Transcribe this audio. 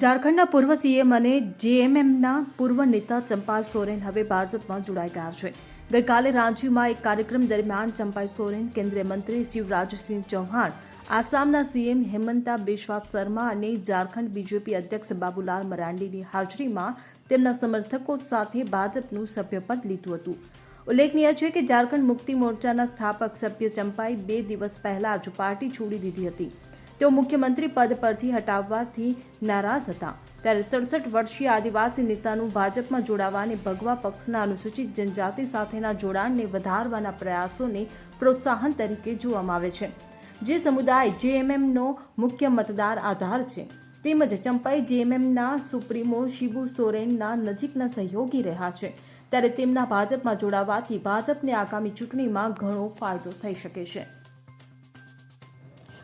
ઝારખંડના પૂર્વ સીએમ અને જેએમએમના પૂર્વ નેતા ચંપાલ સોરેન હવે ભાજપમાં જોડાઈ ગયા છે. ગઈકાલે રાંચીમાં એક કાર્યક્રમ દરમિયાન ચંપાલ સોરેન, કેન્દ્રીય મંત્રી શિવરાજસિંહ ચૌહાણ, આસામના સીએમ હેમંતા બિશ્વા શર્મા અને ઝારખંડ બીજેપી અધ્યક્ષ બાબુલાલ મરાંડીની હાજરીમાં તેમના સમર્થકો સાથે ભાજપનું સભ્યપદ લીધું હતું. ઉલ્લેખનીય છે કે ઝારખંડ મુક્તિ મોરચાના સ્થાપક સભ્ય ચંપાઈ બે દિવસ પહેલા જ પાર્ટી છોડી દીધી હતી. તેઓ મુખ્યમંત્રી પદ પરથી હટાવવાથી નારાજ હતા. ત્યારે સડસઠ વર્ષીય આદિવાસી નેતાનું ભાજપમાં જોડાવા અને ભગવા પક્ષના અનુસૂચિત જનજાતિ સાથેના જોડાણને વધારવાના પ્રયાસોને પ્રોત્સાહન તરીકે જોવામાં આવે છે. જે સમુદાય જેએમએમનો મુખ્ય મતદાર આધાર છે. તેમજ ચંપાઈ જેએમએમના સુપ્રીમો શિબુ સોરેનના નજીકના સહયોગી રહ્યા છે. ત્યારે તેમના ભાજપમાં જોડાવાથી ભાજપને આગામી ચૂંટણીમાં ઘણો ફાયદો થઈ શકે છે.